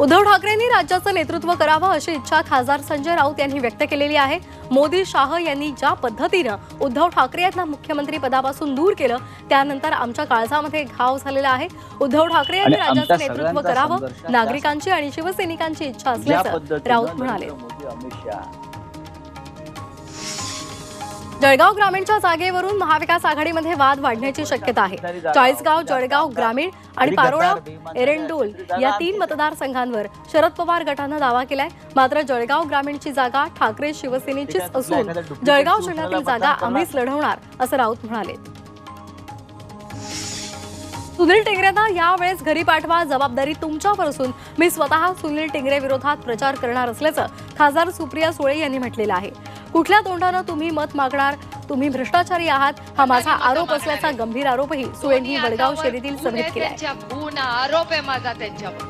उद्धव ठाकरेंनी राज्याचं नेतृत्व करावं अशी इच्छा खासदार संजय राऊत यांनी व्यक्त केलेली आहे. मोदी शाह यांनी ज्या पद्धतीनं उद्धव ठाकरे यांना मुख्यमंत्री पदापासून दूर केलं त्यानंतर आमच्या काळजामध्ये घाव झालेला आहे. उद्धव ठाकरे यांनी राज्याचं नेतृत्व करावं नागरिकांची आणि शिवसैनिकांची इच्छा असल्याचं राऊत म्हणाले. जळगाव ग्रामीणच्या जागेवरून महाविकास आघाडीमध्ये वाद वाढण्याची शक्यता आहे. चाळीसगाव जळगाव ग्रामीण आणि पारोळा एरंडोल या तीन मतदारसंघांवर शरद पवार गटानं दावा केलाय. मात्र जळगाव ग्रामीणची जागा ठाकरे शिवसेनेचीच असून जळगाव जिल्ह्यातील जागा आम्हीच लढवणार असं राऊत म्हणाले. सुनील टेंगरेंना यावेळेस घरी पाठवा जबाबदारी तुमच्यावर असून मी स्वतः सुनील टेंगरे विरोधात प्रचार करणार असल्याचं खासदार सुप्रिया सुळे यांनी म्हटलेलं आहे. कुठल्या तोंडानं तुम्ही मत मागणार? तुम्ही भ्रष्टाचारी आहात. हा माझा आरोप असल्याचा गंभीर आरोपही सुळेंनी वडगाव शहरीतील सभेत खून आरोप आहे माझा त्यांच्यावर.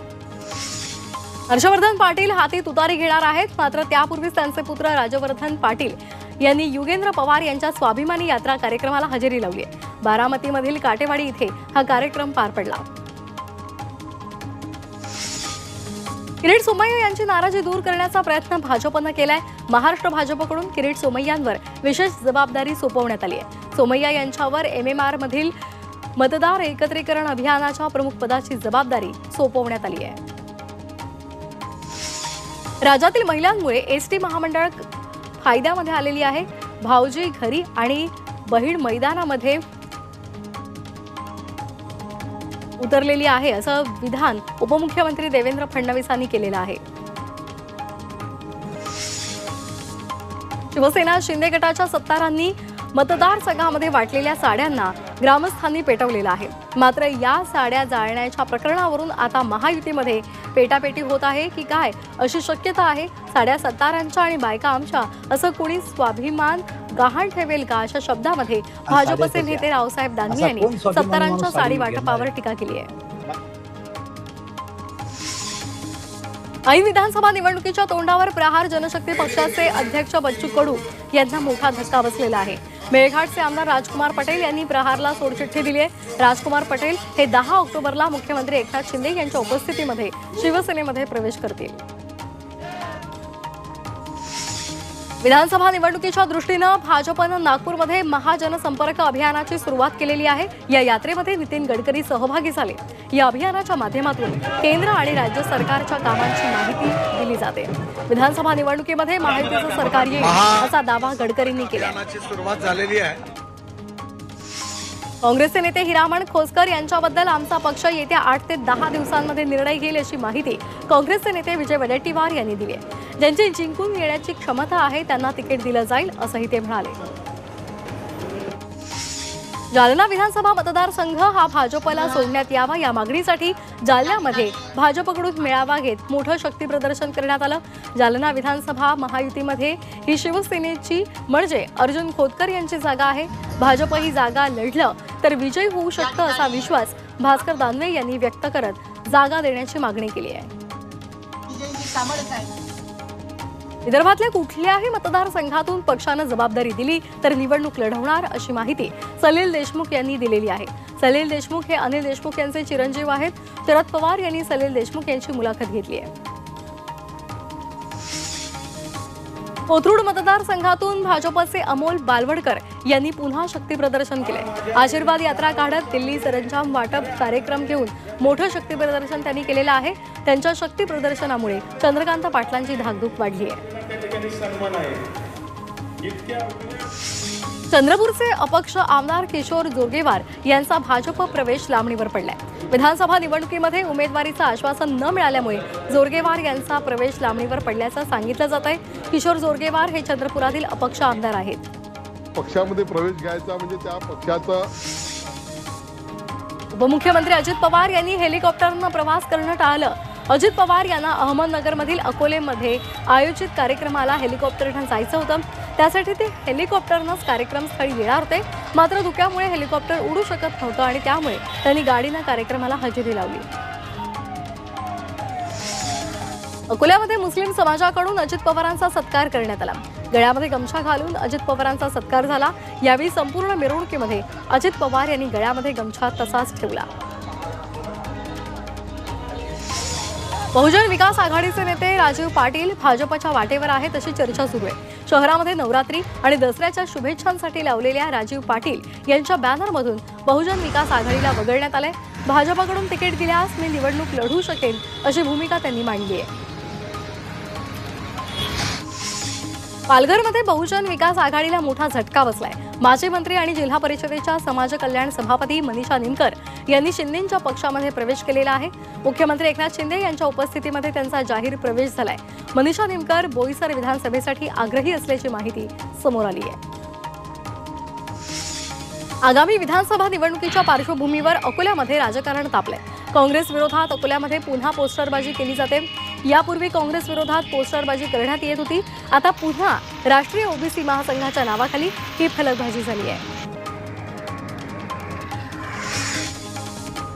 हर्षवर्धन पाटील हाती तुतारी घेणार आहेत. मात्र त्यापूर्वीच त्यांचे पुत्र राजवर्धन पाटील यांनी युगेंद्र पवार यांच्या स्वाभिमानी यात्रा कार्यक्रमाला हजेरी लावली आहे. बारामतीमधील काटेवाडी इथे हा कार्यक्रम पार पडला. किरीट सोमय्या यांची नाराजी दूर करण्याचा प्रयत्न भाजपनं केलाय. महाराष्ट्र भाजपकडून किरीट सोमय्यांवर विशेष जबाबदारी सोपवण्यात आली आहे. सोमय्या यांच्यावर एम एम आर मधील मतदार एकत्रीकरण अभियानाच्या प्रमुख पदाची जबाबदारी सोपवण्यात आली आहे. राज्यातील महिलांमुळे एस टी महामंडळ फायद्यामध्ये आलेली आहे. भाऊजी घरी आणि बहीण मैदानामध्ये उतरलेली आहे असं विधान उपमुख्यमंत्री देवेंद्र फडणवीसांनी केलेलं आहे. शिवसेना शिंदे गटाच्या सत्तारांनी मतदारसंघामध्ये वाटलेल्या साड्यांना ग्रामस्थांनी पेटवलेलं आहे. मात्र या साड्या जाळण्याच्या प्रकरणावरून आता महायुतीमध्ये पेटापेटी होत आहे की काय अशी शक्यता आहे? साड्या सत्तारांच्या आणि बायका आमच्या असं कोणी स्वाभिमान गहाण ठेवेल का अशा शब्दामध्ये भाजपचे नेते रावसाहेब दानवे यांनी सत्तारांच्या साडी वाटपावर? टीका केली आहे. ऐन विधानसभा निवडणुकीच्या तोंडावर प्रहार जनशक्ती पक्षाचे अध्यक्ष बच्चू कडू यांना मोठा धक्का बसलेला आहे. मेळघाटचे आमदार राजकुमार पटेल यांनी प्रहारला सोडचिठ्ठी दिली आहे. राजकुमार पटेल हे दहा ऑक्टोबरला मुख्यमंत्री एकनाथ शिंदे यांच्या उपस्थितीमध्ये शिवसेनेमध्ये प्रवेश करतील. विधानसभा निवडणुकीच्या दृष्टीनं भाजपनं नागपूरमध्ये महाजनसंपर्क अभियानाची सुरुवात केलेली आहे. या यात्रेमध्ये नितीन गडकरी सहभागी झाले. या अभियानाच्या माध्यमातून केंद्र आणि राज्य सरकारच्या कामांची माहिती दिली जाते. विधानसभा निवडणुकीमध्ये महायुतीचं सरकार येईल असा दावा गडकरींनी केला सुरुवात झालेली आहे. काँग्रेसचे नेते हिरामण खोसकर यांच्याबद्दल आमचा पक्ष येत्या आठ ते दहा दिवसांमध्ये निर्णय घेईल अशी माहिती काँग्रेसचे नेते विजय वडेट्टीवार यांनी दिली आहे. ज्यांची जिंकून येण्याची क्षमता आहे त्यांना तिकीट दिलं जाईल असंही ते म्हणाले. जालना विधानसभा मतदारसंघ हा भाजपला सोडण्यात यावा या मागणीसाठी जालन्यामध्ये भाजपकडून मेळावा घेत मोठं शक्ती प्रदर्शन करण्यात आलं. जालना विधानसभा महायुतीमध्ये ही शिवसेनेची म्हणजे अर्जुन खोतकर यांची जागा आहे. भाजप ही जागा लढलं तर विजयी होऊ शकतं असा विश्वास भास्कर दानवे यांनी व्यक्त करत जागा देण्याची मागणी केली आहे. विदर्भातल्या कुठल्याही मतदारसंघातून पक्षानं जबाबदारी दिली तर निवडणूक लढवणार अशी माहिती सलील देशमुख यांनी दिलेली आहे. सलील देशमुख हे अनिल देशमुख यांचे चिरंजीव आहेत. शरद पवार यांनी सलील देशमुख यांची मुलाखत घेतली आहे. कोथरूड मतदारसंघातून भाजपचे अमोल बालवडकर यांनी पुन्हा शक्तीप्रदर्शन केले आशीर्वाद यात्रा काढत दिल्ली सरंजाम वाटप कार्यक्रम घेऊन मोठं शक्तीप्रदर्शन त्यांनी केलेलं आहे. त्यांच्या शक्तीप्रदर्शनामुळे चंद्रकांत पाटलांची धाकधूक वाढली आहे. चंद्रपूरचे अपक्ष आमदार किशोर जोरगेवार यांचा भाजप प्रवेश लांबणीवर पडलाय. विधानसभा निवडणुकीमध्ये उमेदवारीचं आश्वासन न मिळाल्यामुळे जोरगेवार यांचा प्रवेश लांबणीवर पडल्याचं सांगितलं जात आहे किशोर जोरगेवार हे चंद्रपुरातील अपक्ष आमदार आहेत. पक्षामध्ये प्रवेश घ्यायचा म्हणजे त्या पक्षाचा उपमुख्यमंत्री अजित पवार यांनी हेलिकॉप्टरनं प्रवास करणं टाळलं. अजित पवार यांना अहमदनगरमधील अकोलेमध्ये आयोजित कार्यक्रमाला हेलिकॉप्टरनं जायचं होतं. त्यासाठी ते हेलिकॉप्टरनंच कार्यक्रमस्थळी येणार होते. मात्र धुक्यामुळे हेलिकॉप्टर उडू शकत नव्हतं आणि त्यामुळे त्यांनी गाडीनं कार्यक्रमाला हजेरी लावली. अकोल्यामध्ये मुस्लिम समाजाकडून अजित पवारांचा सत्कार करण्यात आला. गळ्यामध्ये गमछा घालून अजित पवारांचा सत्कार झाला. यावेळी संपूर्ण मिरवणुकीमध्ये अजित पवार यांनी गळ्यामध्ये गमछा तसाच ठेवला. बहुजन विकास आघाडीचे नेते राजीव पाटील भाजपच्या वाटेवर आहेत अशी चर्चा सुरू आहे. शहरामध्ये नवरात्री आणि दसऱ्याच्या शुभेच्छांसाठी लावलेल्या राजीव पाटील यांच्या बॅनरमधून बहुजन विकास आघाडीला वगळण्यात आलंय. भाजपाकडून तिकीट दिल्यास मी निवडणूक लढू शकेन अशी भूमिका त्यांनी मांडली आहे. पालघरमध्ये बहुजन विकास आघाडीला मोठा झटका बसलाय. माजी मंत्री आणि जिल्हा परिषदेच्या समाज कल्याण सभापती मनीषा निमकर यांनी शिंदेच्या पक्षामध्ये प्रवेश केलेला आहे. मुख्यमंत्री एकनाथ शिंदे यांच्या उपस्थितीमध्ये त्यांचा जाहीर प्रवेश झालाय. मनीषा निमकर बोईसर विधानसभेसाठी आग्रही असल्याची माहिती समोर आली आहे. आगामी विधानसभा निवडणुकीच्या पार्श्वभूमीवर अकोल्यामध्ये राजकारण तापलंय. काँग्रेस विरोधात अकोल्यामध्ये पुन्हा पोस्टरबाजी केली जाते. यापूर्वी काँग्रेस विरोधात पोस्टरबाजी करण्यात येत होती. आता पुन्हा राष्ट्रीय ओबीसी महासंघाच्या नावाखाली ही फलकबाजी झाली आहे.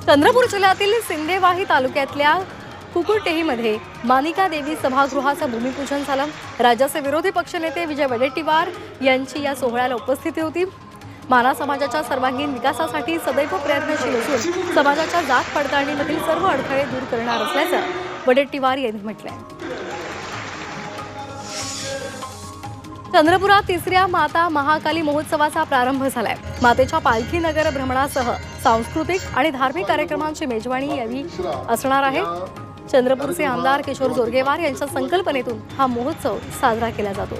चंद्रपूर जिल्ह्यातील सिंदेवाही तालुक्यातल्या कुकुरटेहीमध्ये मानिका देवी सभागृहाचं भूमिपूजन झालं. राज्याचे विरोधी पक्षनेते विजय वडेट्टीवार यांची या सोहळ्याला उपस्थिती होती. माना समाजाच्या सर्वांगीण विकासासाठी सदैव प्रयत्नशील असून समाजाच्या जात पडताळणीमधील सर्व अडथळे दूर करणार असल्याचं वडेट्टीवार यांनी म्हटलंय. चंद्रपुरात तिसऱ्या माता महाकाली महोत्सवाचा प्रारंभ झालाय. मातेच्या पालखी नगर भ्रमणासह सांस्कृतिक आणि धार्मिक कार्यक्रमांची मेजवानी यावी असणार आहे. चंद्रपूरचे आमदार किशोर जोरगेवार यांच्या संकल्पनेतून हा महोत्सव साजरा केला जातो.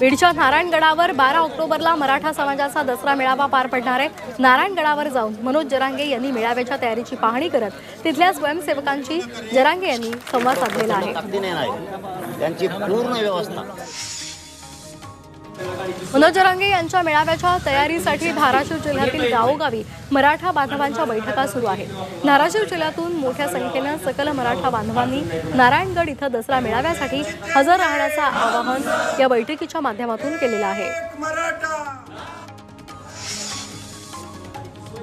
बीडच्या नारायणगडावर बारा ऑक्टोबरला मराठा समाजाचा दसरा मेळावा पार पडणार आहे. नारायणगडावर जाऊन मनोज जरांगे यांनी मेळाव्याच्या तयारीची पाहणी करत तिथल्या स्वयंसेवकांची जरांगे यांनी संवाद साधलेला आहे. त्यांची पूर्ण व्यवस्था. मनोज जरांगे यांच्या मेळाव्याच्या तयारीसाठी धाराशिव जिल्ह्यातील गावोगावी मराठा बांधवांच्या बैठका सुरू आहेत. धाराशिव जिल्ह्यातून मोठ्या संख्येनं सकल मराठा बांधवांनी नारायणगड इथं दसरा मेळाव्यासाठी हजर राहण्याचं आवाहन या बैठकीच्या माध्यमातून केलेलं आहे.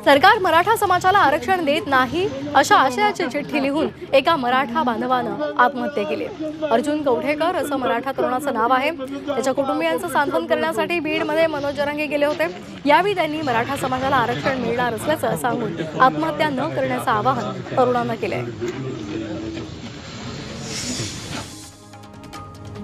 सरकार मराठा समाजाला आरक्षण देत नाही अशा आशयाची चिठ्ठी लिहून एका मराठा बांधवानं आत्महत्या केली. अर्जुन कवठेकर असं मराठा तरुणाचं नाव आहे. त्याच्या कुटुंबियांचं सांत्वन करण्यासाठी बीडमध्ये मनोज जरांगे गेले होते. यावेळी त्यांनी मराठा समाजाला आरक्षण मिळणार असल्याचं सांगून आत्महत्या न करण्याचं आवाहन तरुणांना केलंय.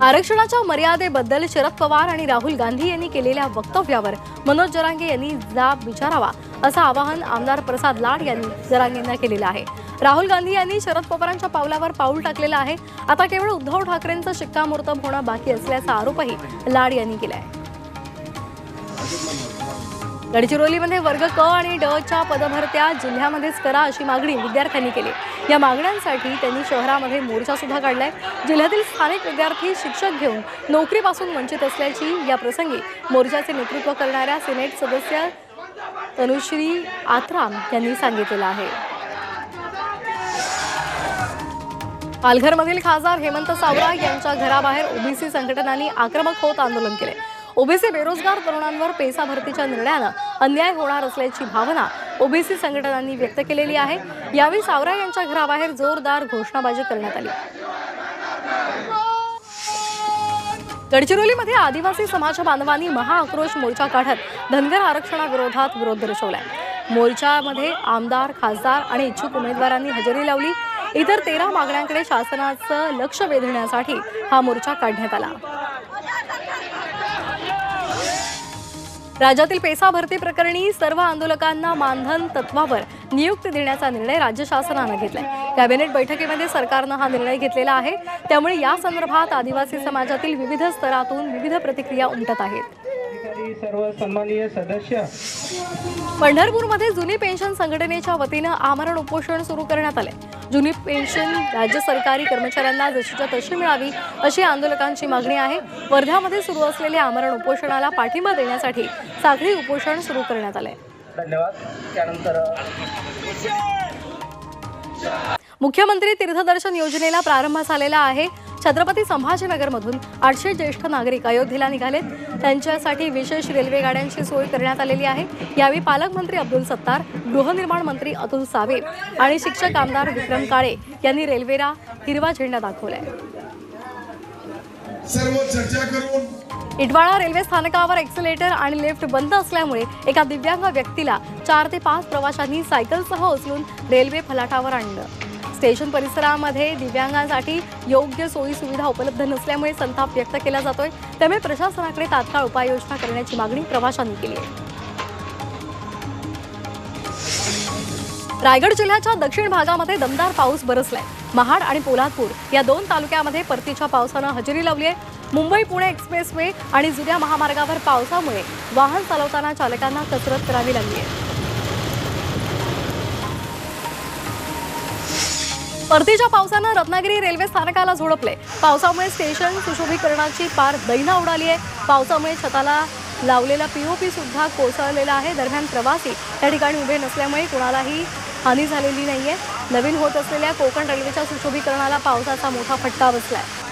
आरक्षणाच्या मर्यादेबद्दल शरद पवार आणि राहुल गांधी यांनी केलेल्या वक्तव्यावर मनोज जरांगे यांनी जाब विचारावा असं आवाहन आमदार प्रसाद लाड यांनी जरांगेंना केलेलं आहे. राहुल गांधी यांनी शरद पवारांच्या पावलावर पाऊल टाकलेलं आहे. आता केवळ उद्धव ठाकरेंचं शिक्कामोर्तब होणं बाकी असल्याचा आरोपही लाड यांनी केलाय. गडचिरोलीमध्ये वर्ग क आणि ड च्या पदभरत्या जिल्ह्यामध्येच करा अशी मागणी विद्यार्थ्यांनी केली. या मागण्यांसाठी त्यांनी शहरामध्ये मोर्चासुद्धा काढला आहे जिल्ह्यातील स्थानिक विद्यार्थी शिक्षक घेऊन नोकरीपासून वंचित असल्याची या प्रसंगी मोर्चाचे नेतृत्व करणाऱ्या सिनेट सदस्य तनुश्री आत्राम यांनी सांगितलेलं आहे. पालघरमधील खासदार हेमंत सावरा यांच्या घराबाहेर ओबीसी संघटनांनी आक्रमक होत आंदोलन केले. ओबीसी बेरोजगार तरुणांवर पेसा भरतीच्या निर्णयानं अन्याय होणार असल्याची भावना ओबीसी संघटनांनी व्यक्त केलेली आहे. यावेळी सावरा यांच्या घराबाहेर जोरदार घोषणाबाजी करण्यात आली. गडचिरोलीमध्ये आदिवासी समाज बांधवांनी महाआक्रोश मोर्चा काढत धनगर आरक्षणाविरोधात विरोध दर्शवलाय. मोर्चामध्ये आमदार खासदार आणि इच्छुक उमेदवारांनी हजेरी लावली. इतर तेरा मागण्यांकडे शासनाचं लक्ष वेधण्यासाठी हा मोर्चा काढण्यात आला. राज्यातील पेसा भरती प्रकरणी सर्व आंदोलकांना मानधन तत्वावर नियुक्ती देण्याचा निर्णय राज्य शासनानं घेतलाय. कॅबिनेट बैठकीमध्ये सरकारनं हा निर्णय घेतलेला आहे. त्यामुळे या संदर्भात आदिवासी समाजातील विविध स्तरातून विविध प्रतिक्रिया उमटत आहेत. सर्व सन्माननीय सदस्य. पंढरपूरमध्ये जुनी पेन्शन संघटनेच्या वतीनं आमरण उपोषण सुरू करण्यात आले. जुनी पेन्शन राज्य सरकारी कर्मचाऱ्यांना जशीच्या तशी मिळावी अशी आंदोलकांची मागणी आहे. वर्ध्यामध्ये सुरू असलेल्या आमरण उपोषणाला पाठिंबा देण्यासाठी साखळी उपोषण सुरू करण्यात आले धन्यवाद. त्यानंतर मुख्यमंत्री तीर्थदर्शन योजनेला प्रारंभ झालेला आहे. छत्रपती संभाजीनगरमधून आठशे ज्येष्ठ नागरिक अयोध्येला निघालेत. त्यांच्यासाठी विशेष रेल्वे गाड्यांची सोय करण्यात आलेली आहे. यावेळी पालकमंत्री अब्दुल सत्तार गृहनिर्माण मंत्री अतुल सावे आणि शिक्षक आमदार विक्रम काळे यांनी रेल्वेला हिरवा झेंडा दाखवलाय. इटवाळा रेल्वे स्थानकावर एक्सिलेटर आणि लिफ्ट बंद असल्यामुळे एका दिव्यांग व्यक्तीला चार ते पाच प्रवाशांनी सायकलसह उचलून रेल्वे फलाटावर आणलं. स्टेशन परिसरामध्ये दिव्यांगांसाठी योग्य सोयी सुविधा उपलब्ध नसल्यामुळे संताप व्यक्त केला जातोय. त्यामुळे प्रशासनाकडे तात्काळ उपाययोजना करण्याची मागणी प्रवाशांनी केली आहे. रायगड जिल्ह्याच्या दक्षिण भागामध्ये दमदार पाऊस बरसलाय. महाड आणि पोलादपूर या दोन तालुक्यामध्ये परतीच्या पावसानं हजेरी लावली आहे. मुंबई पुणे एक्सप्रेसवे आणि जुन्या महामार्गावर पावसामुळे वाहन चालवताना चालकांना कसरत करावी लागली आहे. परतीच्या पावसानं रत्नागिरी रेल्वे स्थानकाला झोडपले. पावसामुळे स्टेशन सुशोभीकरणाची पार दैना उडाली आहे. पावसामुळे छताला लावलेला पीओपी सुद्धा कोसळलेला आहे. दरम्यान प्रवासी त्या ठिकाणी उभे नसल्यामुळे कुणालाही हानी झालेली नाही आहे नवीन होत असलेल्या कोकण रेल्वेच्या सुशोभीकरणाला पावसाचा मोठा फटका आहे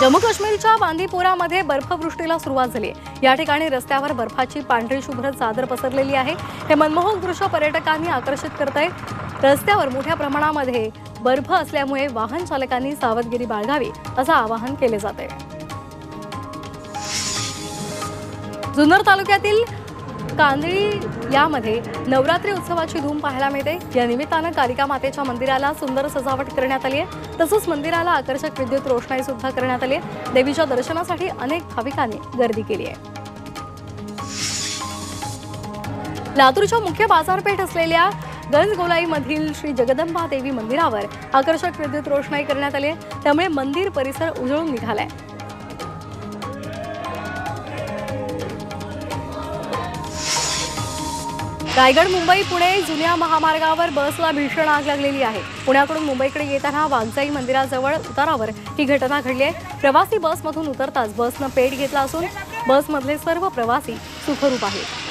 जम्मू काश्मीरच्या बांदीपोरामध्ये बर्फवृष्टीला सुरुवात झाली आहे या ठिकाणी रस्त्यावर बर्फाची पांढरी शुभ्र चादर पसरलेली आहे. हे मनमोहक दृश्य पर्यटकांनी आकर्षित करत आहे रस्त्यावर मोठ्या प्रमाणामध्ये बर्फ असल्यामुळे वाहन चालकांनी सावधगिरी बाळगावी असं आवाहन केले जाते जुन्नर तालुक्यातील कांदळी यामध्ये नवरात्री उत्सवाची धूम पाहायला मिळते. या निमित्तानं कालिका मातेच्या मंदिराला सुंदर सजावट करण्यात आली आहे. तसंच मंदिराला आकर्षक विद्युत रोषणाई सुद्धा करण्यात आली आहे. देवीच्या दर्शनासाठी अनेक भाविकांनी गर्दी केली आहे. लातूरच्या मुख्य बाजारपेठ असलेल्या गंजगोलाईमधील श्री जगदंबा देवी मंदिरावर आकर्षक विद्युत रोषणाई करण्यात आली आहे. त्यामुळे मंदिर परिसर उजळून निघालाय. रायगड मुंबई पुणे जुन्या महामार्गावर बसला भीषण आग लागलेली आहे. पुण्याकडून मुंबईकडे येताना वाघजाई मंदिराजवळ उतारावर ही घटना घडली आहे. प्रवासी बसमधून उतरताच बसनं पेट घेतला असून बसमधले सर्व प्रवासी सुखरूप आहेत.